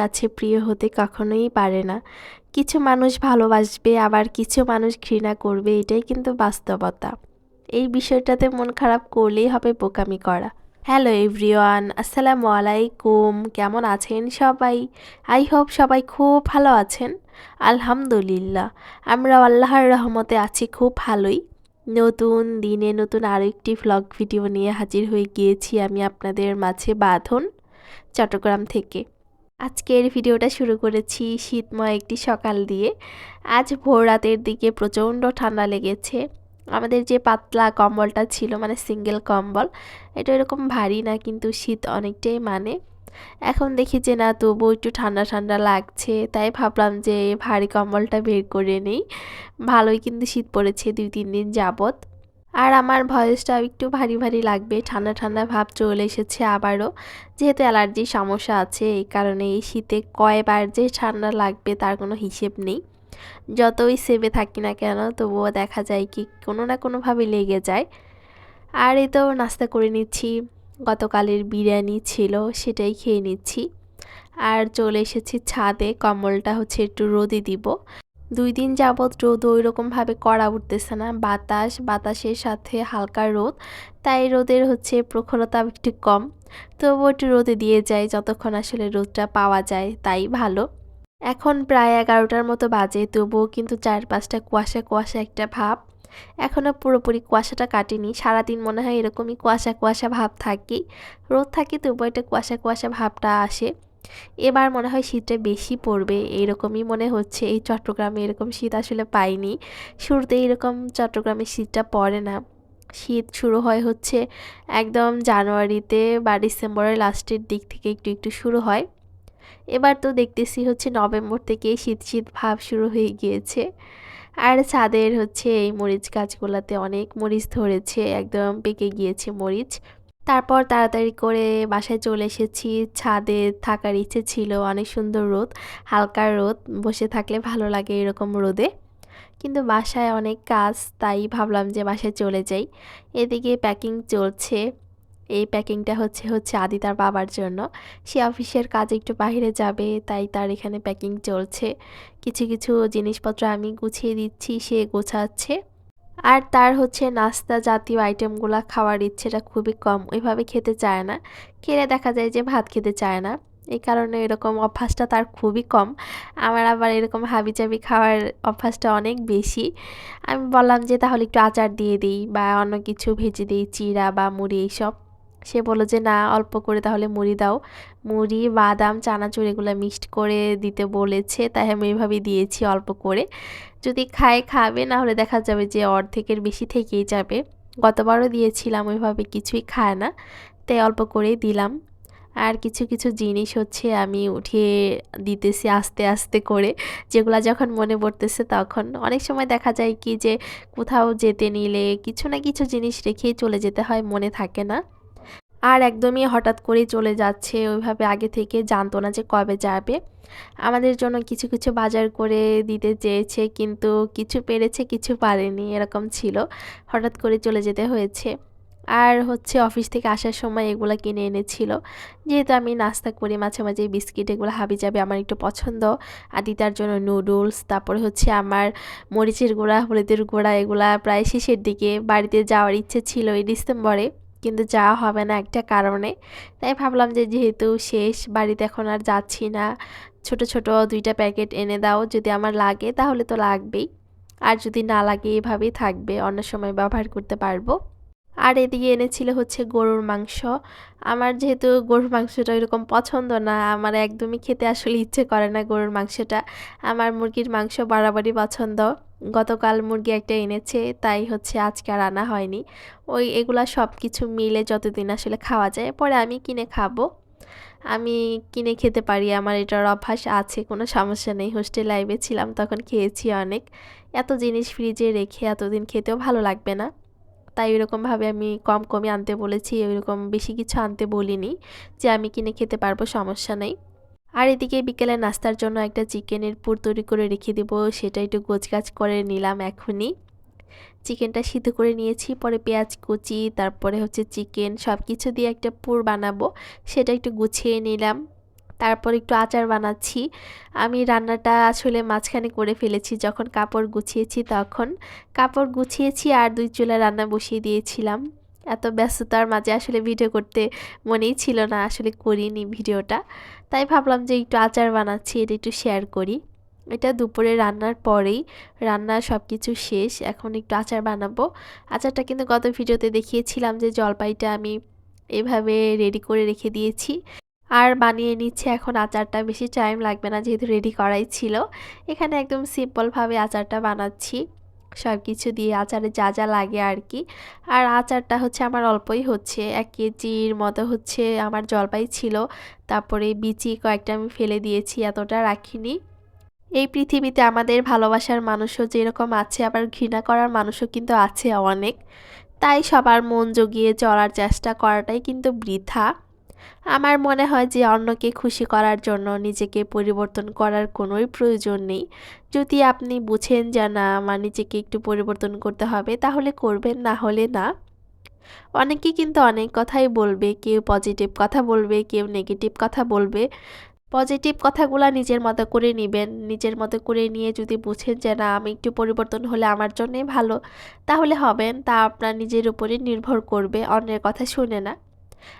কাছে প্রিয় হতে কখনোই পারে না। কিছু মানুষ ভালোবাসবে, আবার কিছু মানুষ ঘৃণা করবে, এটাই কিন্তু বাস্তবতা। এই বিষয়টাতে মন খারাপ করলেই হবে বোকামি করা। হ্যালো এভরিওয়ান, আসসালামু আলাইকুম, কেমন আছেন সবাই? আই হোপ সবাই খুব ভালো আছেন। আলহামদুলিল্লাহ, আমরা আল্লাহর রহমতে আছি খুব ভালোই। নতুন দিনে নতুন আরও একটি ভ্লগ ভিডিও নিয়ে হাজির হয়ে গিয়েছি আমি আপনাদের মাঝে বাঁধন চট্টগ্রাম থেকে। আজকের ভিডিওটা শুরু করেছি শীতময় একটি সকাল দিয়ে। আজ ভোর রাতের দিকে প্রচণ্ড ঠান্ডা লেগেছে। আমাদের যে পাতলা কম্বলটা ছিল মানে সিঙ্গেল কম্বল, এটা এরকম ভারী না, কিন্তু শীত অনেকটাই মানে। এখন দেখি যে না তবু একটু ঠান্ডা ঠান্ডা লাগছে, তাই ভাবলাম যে ভারী কম্বলটা বের করে নেই। ভালোই কিন্তু শীত পড়েছে দুই, তিন দিন যাবত আর আমার ভয়েসটা একটু ভারী ভারী লাগবে। ঠান্ডা ঠান্ডা ভাব চলে এসেছে আবারও। যেহেতু অ্যালার্জির সমস্যা আছে, এই কারণে এই শীতে কয়বার যে ঠান্ডা লাগবে তার কোনো হিসেব নেই। যতই সেভে থাকি না কেন, তবুও দেখা যায় কি কোনো না কোনোভাবে লেগে যায়। আর এই তো নাস্তা করে নিচ্ছি। গতকালের বিরিয়ানি ছিল, সেটাই খেয়ে নিচ্ছি। আর চলে এসেছি ছাদে। কম্বলটা হচ্ছে একটু রোদে দিব। দুই দিন যাবৎ রোদ ওই রকমভাবে করা উঠতেছে না। বাতাস, বাতাসের সাথে হালকা রোদ, তাই রোদের হচ্ছে প্রখরতা একটু কম। তবুও একটু রোদে দিয়ে যায় যতক্ষণ আসলে রোদটা পাওয়া যায়, তাই ভালো। এখন প্রায় এগারোটার মতো বাজে, তবুও কিন্তু চার পাঁচটা কুয়াশা কুয়াশা একটা ভাব। এখনও পুরোপুরি কুয়াশাটা কাটেনি, সারাদিন মনে হয় এরকমই কুয়াশা কুয়াশা ভাব থাকেই। রোদ থাকে তবুও একটা কুয়াশা কুয়াশা ভাবটা আসে। এবার মনে হয় শীতটা বেশি পড়বে এইরকমই মনে হচ্ছে। এই চট্টগ্রামে এরকম শীত আসলে পাইনি। শুরুতে এরকম চট্টগ্রামে শীতটা পড়ে না। শীত শুরু হয় হচ্ছে একদম জানুয়ারিতে বা ডিসেম্বরের লাস্টের দিক থেকে একটু একটু শুরু হয়। এবার তো দেখতেছি হচ্ছে নভেম্বর থেকে শীত শীত ভাব শুরু হয়ে গিয়েছে। আর ছাদের হচ্ছে এই মরিচ গাছগুলোতে অনেক মরিচ ধরেছে, একদম পেকে গিয়েছে মরিচ। তারপর তাড়াতাড়ি করে বাসায় চলে এসেছি। ছাদে থাকার ইচ্ছে ছিল, অনেক সুন্দর রোদ, হালকা রোদ, বসে থাকলে ভালো লাগে এরকম রোদে। কিন্তু বাসায় অনেক কাজ, তাই ভাবলাম যে বাসায় চলে যাই। এদিকে প্যাকিং চলছে। এই প্যাকিংটা হচ্ছে হচ্ছে আদি তার বাবার জন্য। সে অফিসের কাজ একটু বাইরে যাবে, তাই তার এখানে প্যাকিং চলছে। কিছু কিছু জিনিসপত্র আমি গুছিয়ে দিচ্ছি, সে গোছাচ্ছে। আর তার হচ্ছে নাস্তা জাতীয় আইটেমগুলো খাওয়ার ইচ্ছেটা খুবই কম। ওইভাবে খেতে চায় না। খেলে দেখা যায় যে ভাত খেতে চায় না। এই কারণে এরকম অভ্যাসটা তার খুবই কম। আমার আবার এরকম হাবিজাবি খাওয়ার অভ্যাসটা অনেক বেশি। আমি বললাম যে তাহলে একটু আচার দিয়ে দিই বা অন্য কিছু ভেজে দিই চিরা বা মুড়ি, এইসব। সে বলল যে, না, অল্প করে তাহলে মুড়ি দাও। মুড়ি, বাদাম, চানাচুর এগুলো মিক্সড করে দিতে বলেছে, তাই আমি এইভাবে দিয়েছি অল্প করে। যদি খায়, খাবে, না হলে দেখা যাবে যে অর্ধেকের বেশি থেকেই যাবে। গতবারও দিয়েছিলাম, ওইভাবে কিছুই খায় না, তাই অল্প করেই দিলাম। আর কিছু কিছু জিনিস হচ্ছে আমি উঠিয়ে দিতেছি আস্তে আস্তে করে, যেগুলো যখন মনে পড়তেছে তখন। অনেক সময় দেখা যায় কি যে, কোথাও যেতে নিলে কিছু না কিছু জিনিস রেখেই চলে যেতে হয়, মনে থাকে না। আর একদমই হঠাৎ করেই চলে যাচ্ছে। ওইভাবে আগে থেকে জানতো না যে কবে যাবে। আমাদের জন্য কিছু কিছু বাজার করে দিতে চেয়েছে, কিন্তু কিছু পেরেছে, কিছু পারেনি, এরকম ছিল। হঠাৎ করে চলে যেতে হয়েছে। আর হচ্ছে অফিস থেকে আসার সময় এগুলো কিনে এনেছিল। যেহেতু আমি নাস্তা করি, মাঝে মাঝে বিস্কিট এগুলো হাবি যাবে আমার একটু পছন্দ। আদিতার জন্য নুডলস, তারপরে হচ্ছে আমার মরিচের গুঁড়া, হলুদের গুঁড়া এগুলা প্রায় শেষের দিকে বাড়িতে যাওয়ার ইচ্ছে ছিল এই ডিসেম্বরে। কিন্তু যাওয়া হবে না একটা কারণে। তাই ভাবলাম যে যেহেতু শেষ, বাড়িতে এখন আর যাচ্ছি না, ছোট ছোট দুইটা প্যাকেট এনে দাও, যদি আমার লাগে তাহলে তো লাগবেই। আর যদি না লাগে এভাবেই থাকবে, অন্য সময় ব্যবহার করতে পারব। আর এদিকে এনেছিল হচ্ছে গরুর মাংস। আমার যেহেতু গরুর মাংসটা এরকম পছন্দ না, আমার একদমই খেতে আসলে ইচ্ছে করে না গরুর মাংসটা। আমার মুরগির মাংস বাড়াবাড়ি পছন্দ। গতকাল মুরগি একটা এনেছে, তাই হচ্ছে আজকে আর আনা হয়নি। ওই এগুলা সব কিছু মিলে যতদিন আসলে খাওয়া যায়, পরে আমি কিনে খাব। আমি কিনে খেতে পারি, আমার এটার অভ্যাস আছে, কোনো সমস্যা নেই। হোস্টেল লাইভে ছিলাম, তখন খেয়েছি অনেক। এত জিনিস ফ্রিজে রেখে এতদিন খেতেও ভালো লাগবে না। তাই ওইরকমভাবে আমি কম কমই আনতে বলেছি, ওইরকম বেশি কিছু আনতে বলিনি যে আমি কিনে খেতে পারব, সমস্যা নেই। আর এদিকে বিকেলে নাস্তার জন্য একটা চিকেনের পুর তৈরি করে রেখে দেবো, সেটা একটু গোছগাছ করে নিলাম এখনই। চিকেনটা সিদ্ধ করে নিয়েছি, পরে পেঁয়াজ কুচি, তারপরে হচ্ছে চিকেন সব কিছু দিয়ে একটা পুর বানাবো, সেটা একটু গুছিয়ে নিলাম। তারপর একটু আচার বানাচ্ছি। আমি রান্নাটা আসলে মাঝখানে করে ফেলেছি, যখন কাপড় গুছিয়েছি তখন। কাপড় গুছিয়েছি আর দুই চুলা রান্না বসিয়ে দিয়েছিলাম। এত ব্যস্ততার মাঝে আসলে ভিডিও করতে মনেই ছিল না আসলে করিনি ভিডিওটা। তাই ভাবলাম যে একটু আচার বানাচ্ছি, এটা একটু শেয়ার করি। এটা দুপুরে রান্নার পরেই রান্নার সব কিছু শেষ, এখন একটু আচার বানাবো। আচারটা কিন্তু গত ভিডিওতে দেখিয়েছিলাম যে জলপাইটা আমি এভাবে রেডি করে রেখে দিয়েছি। আর বানিয়ে নিচ্ছে এখন আচারটা, বেশি টাইম লাগবে না যেহেতু রেডি করাই ছিল। এখানে একদম সিম্পলভাবে আচারটা বানাচ্ছি। সব কিছু দিয়ে আচারে যা যা লাগে আর কি আর আচারটা হচ্ছে আমার অল্পই হচ্ছে, এক কেজির মতো হচ্ছে আমার জলপাই ছিল। তারপরে বিচি কয়েকটা আমি ফেলে দিয়েছি, এতটা রাখিনি। এই পৃথিবীতে আমাদের ভালোবাসার মানুষও যেরকম আছে, আবার ঘৃণা করার মানুষও কিন্তু আছে অনেক। তাই সবার মন জগিয়ে চলার চেষ্টা করাটাই কিন্তু বৃথা। আমার মনে হয় যে অন্যকে খুশি করার জন্য নিজেকে পরিবর্তন করার কোনোই প্রয়োজন নেই। যদি আপনি বুঝেন যে না, আমার নিজেকে একটু পরিবর্তন করতে হবে, তাহলে করবেন, না হলে না। অনেকে কিন্তু অনেক কথাই বলবে, কেউ পজিটিভ কথা বলবে, কেউ নেগেটিভ কথা বলবে। পজিটিভ কথাগুলো নিজের মতো করে নেবেন, নিজের মতো করে নিয়ে যদি বুঝেন যে না, আমি একটু পরিবর্তন হলে আমার জন্যই ভালো, তাহলে হবেন, তা আপনার নিজের উপরে নির্ভর করবে, অন্যের কথা শুনে না।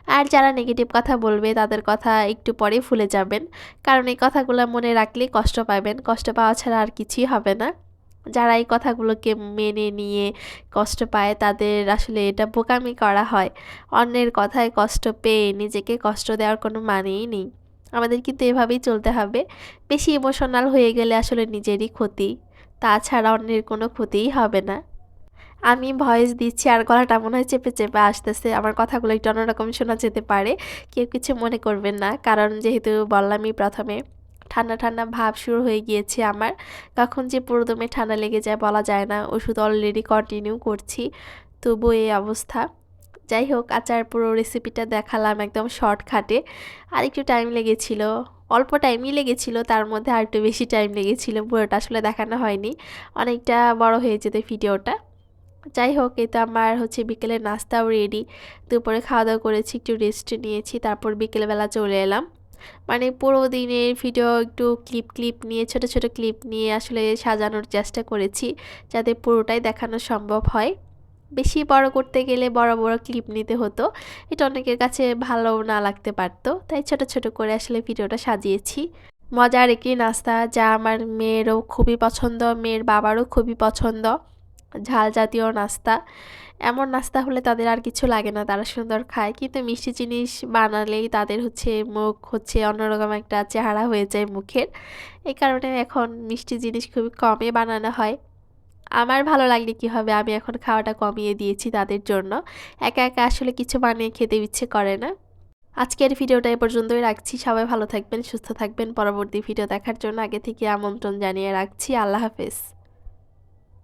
আর যারা নেগেটিভ কথা বলবে, তাদের কথা একটু পরে ভুলে যাবেন। কারণ এই কথাগুলো মনে রাখলে কষ্ট পাবেন। কষ্ট পাওয়া ছাড়া আর কিছুই হবে না। যারা এই কথাগুলোকে মেনে নিয়ে কষ্ট পায়, তাদের আসলে এটা বোকামি করা হয়। অন্যের কথায় কষ্ট পেয়ে নিজেকে কষ্ট দেওয়ার কোনো মানেই নেই। আমাদের কিন্তু এভাবেই চলতে হবে। বেশি ইমোশনাল হয়ে গেলে আসলে নিজেরই ক্ষতি। তাছাড়া অন্যের কোনো ক্ষতিই হবে না। আমি ভয়েস দিচ্ছি আর গলাটা মনে হয় চেপে চেপে আসতেছে। আমার কথাগুলো একটু অন্যরকম শোনা যেতে পারে। কেউ কিছু মনে করবেন না, কারণ যেহেতু বললামই প্রথমে ঠান্ডা ঠান্ডা ভাব শুরু হয়ে গিয়েছে আমার। কখন যে পুরোদমে ঠান্ডা লেগে যায় বলা যায় না, ওষুধ অলরেডি কন্টিনিউ করছি তবু এই অবস্থা। যাই হোক, আচার পুরো রেসিপিটা দেখালাম একদম শর্টকাটে আর একটু টাইম লেগেছিল, অল্প টাইমই লেগেছিল, তার মধ্যে আর একটু বেশি টাইম লেগেছিল, পুরোটা আসলে দেখানো হয়নি। অনেকটা বড় হয়ে যেত ভিডিওটা যাই হোক এই তো আমার হচ্ছে বিকেলের নাস্তাও রেডি দুপুরে খাওয়া দাওয়া করেছি, একটু রেস্ট নিয়েছি, তারপর বিকেলবেলা চলে এলাম। মানে পুরো দিনের ভিডিও একটু ক্লিপ ক্লিপ নিয়ে, ছোট ছোট ক্লিপ নিয়ে আসলে সাজানোর চেষ্টা করেছি, যাতে পুরোটাই দেখানো সম্ভব হয়। বেশি বড় করতে গেলে বড় বড় ক্লিপ নিতে হতো, এটা অনেকের কাছে ভালো না লাগতে পারতো, তাই ছোট ছোট করে আসলে ভিডিওটা সাজিয়েছি। মজার একটি নাস্তা, যা আমার মেয়েরও খুবই পছন্দ, মেয়ের বাবারও খুবই পছন্দ। ঝাল জাতীয় নাস্তা। এমন নাস্তা হলে তাদের আর কিছু লাগে না, তারা সুন্দর খায়। কিন্তু মিষ্টি জিনিস বানালেই তাদের হচ্ছে মুখ হচ্ছে অন্যরকম একটা চেহারা হয়ে যায় মুখের। এই কারণে এখন মিষ্টি জিনিস খুবই কমে বানানো হয়। আমার ভালো লাগলে কি হবে? আমি এখন খাওয়াটা কমিয়ে দিয়েছি তাদের জন্য। একা একা আসলে কিছু বানিয়ে খেতে ইচ্ছে করে না। আজকের ভিডিওটা এ পর্যন্তই রাখছি। সবাই ভালো থাকবেন, সুস্থ থাকবেন। পরবর্তী ভিডিও দেখার জন্য আগে থেকে আমন্ত্রণ জানিয়ে রাখছি। আল্লাহ হাফেজ।